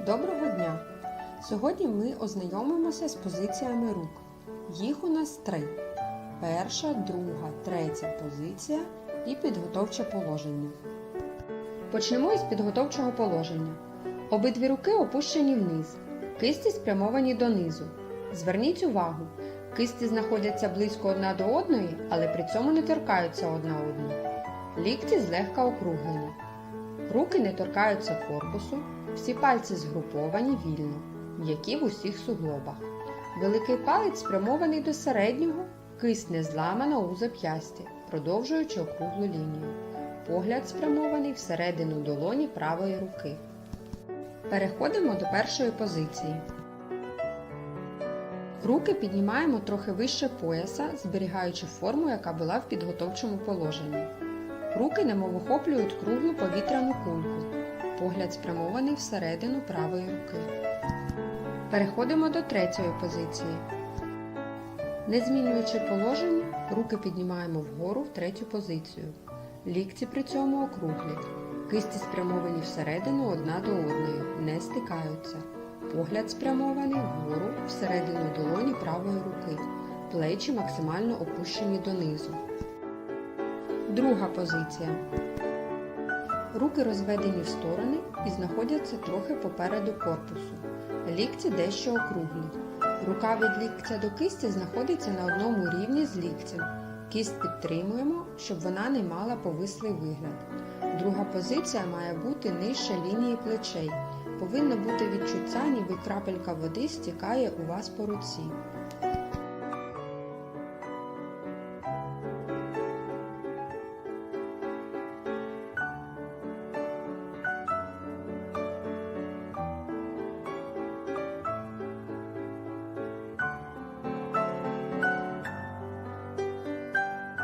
Доброго дня! Сьогодні ми ознайомимося з позиціями рук. Їх у нас три: перша, друга, третя позиція і підготовче положення. Почнемо із підготовчого положення. Обидві руки опущені вниз, кисті спрямовані донизу. Зверніть увагу, кисті знаходяться близько одна до одної, але при цьому не торкаються одна одну. Лікті злегка округлені. Руки не торкаються корпусу, всі пальці згруповані вільно, м'які в усіх суглобах. Великий палець спрямований до середнього, кисть не зламана у зап'ясті, продовжуючи округлу лінію. Погляд спрямований всередину долоні правої руки. Переходимо до першої позиції. Руки піднімаємо трохи вище пояса, зберігаючи форму, яка була в підготовчому положенні. Руки немов охоплюють круглу повітряну кульку. Погляд спрямований всередину правої руки. Переходимо до третьої позиції. Не змінюючи положення, руки піднімаємо вгору в третю позицію. Лікті при цьому округлі. Кисті спрямовані всередину одна до одної, не стикаються. Погляд спрямований вгору всередину долоні правої руки. Плечі максимально опущені донизу. Друга позиція. Руки розведені в сторони і знаходяться трохи попереду корпусу. Лікті дещо округлі. Рука від ліктя до кисті знаходиться на одному рівні з ліктем. Кість підтримуємо, щоб вона не мала повислий вигляд. Друга позиція має бути нижче лінії плечей. Повинно бути відчуття, ніби крапелька води стікає у вас по руці.